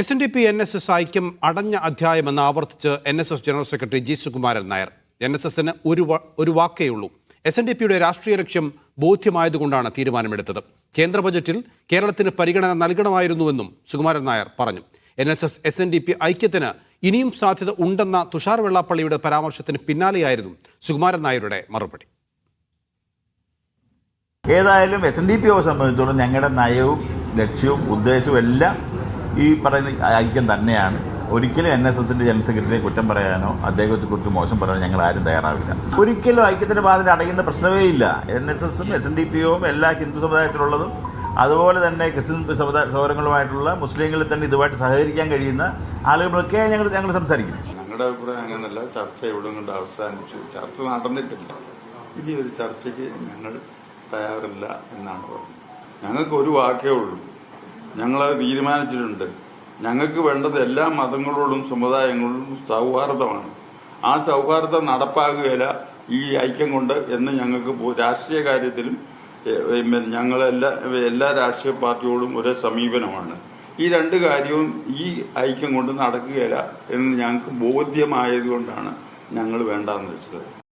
S N D P N S S ഐക്യം അടഞ്ഞ അധ്യായമെന്ന് ആവർത്തിച്ച് N S S general secretary G Sukumaran Nair. N S എസിന് ഒരു ഒരു വാക്കേ ഉള്ളൂ. എസ് എൻ ഡി പിയുടെ രാഷ്ട്രീയ ലക്ഷ്യം ബോധ്യമായതുകൊണ്ടാണ് തീരുമാനമെടുത്തത്. കേന്ദ്ര ബജറ്റിൽ കേരളത്തിന് പരിഗണന നൽകണമായിരുന്നുവെന്നും സുകുമാരൻ നായർ പറഞ്ഞു. N S S S N D P ഐക്യത്തിന് ഇനിയും സാധ്യത ഉണ്ടെന്ന തുഷാർ വെള്ളാപ്പള്ളിയുടെ പരാമർശത്തിന് പിന്നാലെയായിരുന്നു സുകുമാരൻ നായരുടെ മറുപടി. ഏതായാലും എസ് എൻ ഡി പി ഒ സംബന്ധിച്ചിടത്തോളം ഞങ്ങളുടെ നയവും ലക്ഷ്യവും ഉദ്ദേശവും എല്ലാം ഈ പറയുന്ന ഐക്യം തന്നെയാണ്. ഒരിക്കലും എൻ എസ് എസിന്റെ ജനറൽ സെക്രട്ടറിയെ കുറ്റം പറയാനോ അദ്ദേഹത്തെ കുറിച്ച് മോശം പറയാനോ ഞങ്ങൾ ആരും തയ്യാറാവില്ല. ഒരിക്കലും ഐക്യത്തിന്റെ ബാധ്യത അടയുന്ന പ്രശ്നമേ ഇല്ല. എൻ എസ് എസും എസ് എൻ ഡി പി ഒയും എല്ലാ ഹിന്ദു സമുദായത്തിലുള്ളതും അതുപോലെ തന്നെ ക്രിസ്ത്യൻ സമുദായ സൗകര്യങ്ങളുമായിട്ടുള്ള മുസ്ലിങ്ങളിൽ തന്നെ ഇതുമായിട്ട് സഹകരിക്കാൻ കഴിയുന്ന ആളുകളൊക്കെ ഞങ്ങൾ ഞങ്ങൾ സംസാരിക്കും. ഞങ്ങളുടെ അഭിപ്രായം അങ്ങനെയല്ല. ചർച്ച ഇവിടെ കൊണ്ട് അവസാനിച്ചു ചർച്ച നടന്നിട്ടില്ല. ഇനി ഒരു ചർച്ചയ്ക്ക് ഞങ്ങൾ തയ്യാറില്ല എന്നാണ് പറഞ്ഞത്. ഞങ്ങൾക്ക് ഒരു വാക്കേ ഉള്ളൂ. ഞങ്ങളത് തീരുമാനിച്ചിട്ടുണ്ട്. ഞങ്ങൾക്ക് വേണ്ടത് എല്ലാ മതങ്ങളോടും സമുദായങ്ങളോടും സൗഹാർദ്ദമാണ്. ആ സൗഹാർദ്ദം നടപ്പാകുകയില്ല ഈ ഐക്യം കൊണ്ട് എന്ന് ഞങ്ങൾക്ക് രാഷ്ട്രീയ കാര്യത്തിലും ഞങ്ങളെല്ലാ എല്ലാ രാഷ്ട്രീയ പാർട്ടിയോടും ഒരേ സമീപനമാണ്. ഈ രണ്ട് കാര്യവും ഈ ഐക്യം കൊണ്ട് നടക്കുകയില്ല എന്ന് ഞങ്ങൾക്ക് ബോധ്യമായതുകൊണ്ടാണ് ഞങ്ങൾ വേണ്ടാന്ന് വെച്ചത്.